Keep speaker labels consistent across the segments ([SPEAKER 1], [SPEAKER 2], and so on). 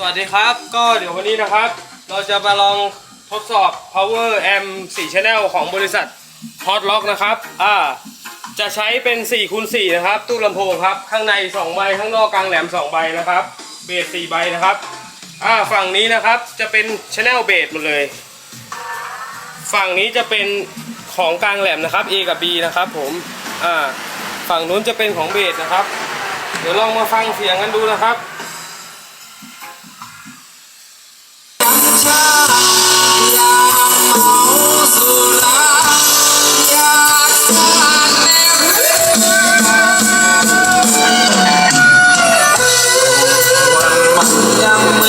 [SPEAKER 1] สวัสดีครับ ก็เดี๋ยววันนี้นะครับ เราจะมาลองทดสอบ power amp 4 channel ของบริษัท Hot Lock นะครับ อ่า จะใช้เป็น4คูณ4นะครับ ตู้ลำโพงครับ ข้างใน2ใบ ข้างนอกกลางแหลม2ใบนะครับ เบส4ใบนะครับ อ่า ฝั่งนี้นะครับจะเป็น channel เบสหมดเลย ฝั่งนี้จะเป็นของกลางแหลมนะครับ A กับ B นะครับ ผม อ่า ฝั่งนู้นจะเป็นของเบสนะครับ เดี๋ยวลองมาฟังเสียงกันดูนะครับ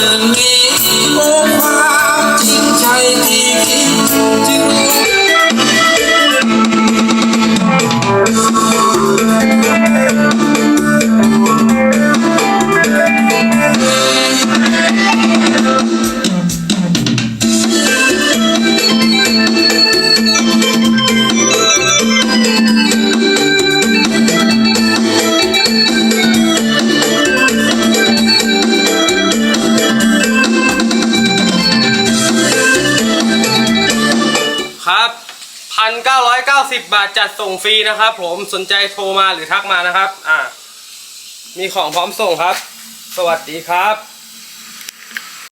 [SPEAKER 2] ยัง
[SPEAKER 1] ครับ1,990 บาทจัดส่งฟรีนะครับ ผมสนใจโทรมาหรือทักมานะครับ อ่า มีของพร้อมส่งครับ สวัสดีครับ